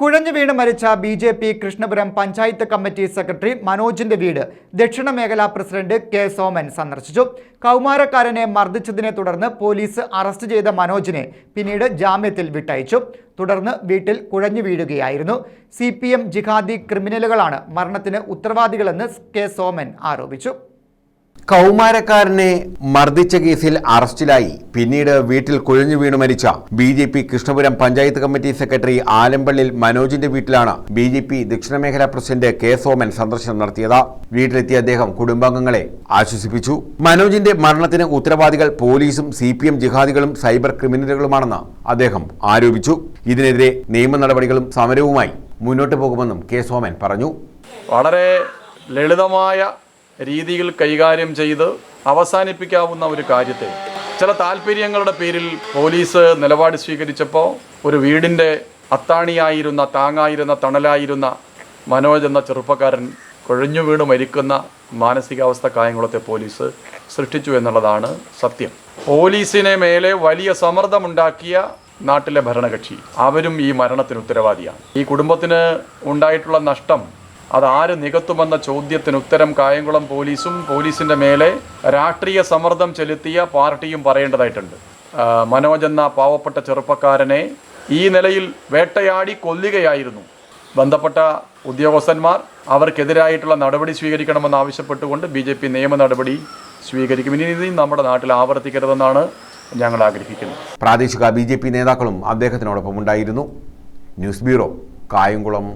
കുഴഞ്ഞു വീണ് മരിച്ച B J P Krishnapuram panchayat committee secretary മനോജിന്റെ വീട് ദക്ഷിണ മേഖലാ പ്രസിഡന്റ് കെ സോമൻ സന്ദർശിച്ചു. കൗമാരക്കാരനെ മർദ്ദിച്ചതിനെ തുടർന്ന് പോലീസ് അറസ്റ്റ് ചെയ്ത മനോജിനെ പിന്നീട് ജാമ്യത്തിൽ വിട്ടയച്ചു. തുടർന്ന് വീട്ടിൽ കുഴഞ്ഞു വീഴുകയായിരുന്നു. സി പി എം ജിഹാദി ക്രിമിനലുകളാണ് മരണത്തിന് ഉത്തരവാദികളെന്ന് കെ സോമൻ ആരോപിച്ചു. കൗമാരക്കാരനെ മർദ്ദിച്ച കേസിൽ അറസ്റ്റിലായി. പിന്നീട് വീട്ടിൽ കുഴഞ്ഞു വീണു മരിച്ച B J P Krishnapuram panchayat committee secretary Alampallil മനോജിന്റെ വീട്ടിലാണ് ബി ജെ പി ദക്ഷിണമേഖലാ പ്രസിഡന്റ് കെ സോമൻ സന്ദർശനം നടത്തിയത്. വീട്ടിലെത്തിയ അദ്ദേഹം കുടുംബാംഗങ്ങളെ ആശ്വസിപ്പിച്ചു. മനോജിന്റെ മരണത്തിന് ഉത്തരവാദികൾ പോലീസും സി പി എം ജിഹാദികളും സൈബർ ക്രിമിനലുകളുമാണെന്ന് അദ്ദേഹം ആരോപിച്ചു. ഇതിനെതിരെ നിയമ നടപടികളും സമരവുമായി മുന്നോട്ട് പോകുമെന്നും കെ സോമൻ പറഞ്ഞു. വളരെ ലളിതമായ രീതിയിൽ കൈകാര്യം ചെയ്ത് അവസാനിപ്പിക്കാവുന്ന ഒരു കാര്യത്തെ. ചില താല്പര്യങ്ങളുടെ പേരിൽ പോലീസ് നിലപാട് സ്വീകരിച്ചപ്പോൾ ഒരു വീടിന്റെ അത്താണിയായിരുന്ന താങ്ങായിരുന്ന തണലായിരുന്ന മനോജ് എന്ന ചെറുപ്പക്കാരൻ കുഴഞ്ഞു വീണ് മരിക്കുന്ന മാനസികാവസ്ഥ കായംകുളത്തെ പോലീസ് സൃഷ്ടിച്ചു എന്നുള്ളതാണ് സത്യം. പോലീസിനെ മേലെ വലിയ സമ്മർദ്ദമുണ്ടാക്കിയ നാട്ടിലെ ഭരണകക്ഷി. അവരും ഈ മരണത്തിന് ഉത്തരവാദിയാണ്. ഈ കുടുംബത്തിന് ഉണ്ടായിട്ടുള്ള നഷ്ടം അത് ആര് നികത്തുമെന്ന ചോദ്യത്തിന് ഉത്തരം കായംകുളം പോലീസും പോലീസിന്റെ മേലെ രാഷ്ട്രീയ സമ്മർദ്ദം ചെലുത്തിയ പാർട്ടിയും പറയേണ്ടതായിട്ടുണ്ട്. മനോജ് എന്ന പാവപ്പെട്ട ചെറുപ്പക്കാരനെ ഈ നിലയിൽ വേട്ടയാടി കൊല്ലുകയായിരുന്നു. ബന്ധപ്പെട്ട ഉദ്യോഗസ്ഥന്മാർ അവർക്കെതിരായിട്ടുള്ള നടപടി സ്വീകരിക്കണമെന്ന് ആവശ്യപ്പെട്ടുകൊണ്ട് ബി ജെ പി നിയമ നടപടി സ്വീകരിക്കും. ഇനി നമ്മുടെ നാട്ടിൽ ആവർത്തിക്കരുതെന്നാണ് ഞങ്ങൾ ആഗ്രഹിക്കുന്നത്. പ്രാദേശിക ബി നേതാക്കളും അദ്ദേഹത്തിനോടൊപ്പം ഉണ്ടായിരുന്നു. News bureau Kayamkulam.